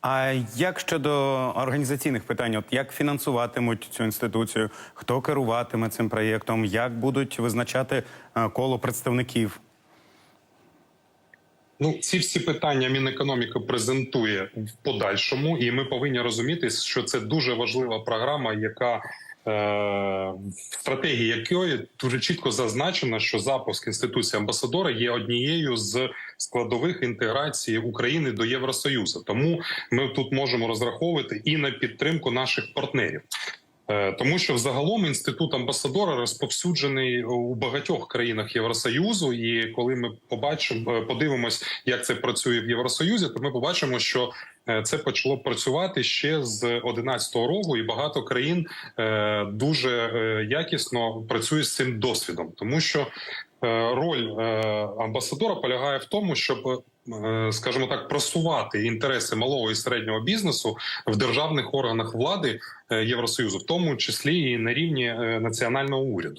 А як щодо організаційних питань, от як фінансуватимуть цю інституцію, хто керуватиме цим проєктом, як будуть визначати е, коло представників? Ну, ці всі питання Мінекономіки презентує в подальшому, і ми повинні розуміти, що це дуже важлива програма, яка е, в стратегії якої дуже чітко зазначено, що запуск інституції амбасадора є однією з складових інтеграції України до Євросоюзу. Тому ми тут можемо розраховувати і на підтримку наших партнерів. Е, Тому що взагалом інститут амбасадора розповсюджений у багатьох країнах Євросоюзу. І коли ми побачимо, е, подивимось, як це працює в Євросоюзі, то ми побачимо, що е, це почало працювати ще з 11-го року, і багато країн дуже якісно працює з цим досвідом, тому що роль е, амбасадора полягає в тому, щоб е, скажімо так, просувати інтереси малого і середнього бізнесу в державних органах влади е, Євросоюзу, в тому числі і на рівні е, національного уряду.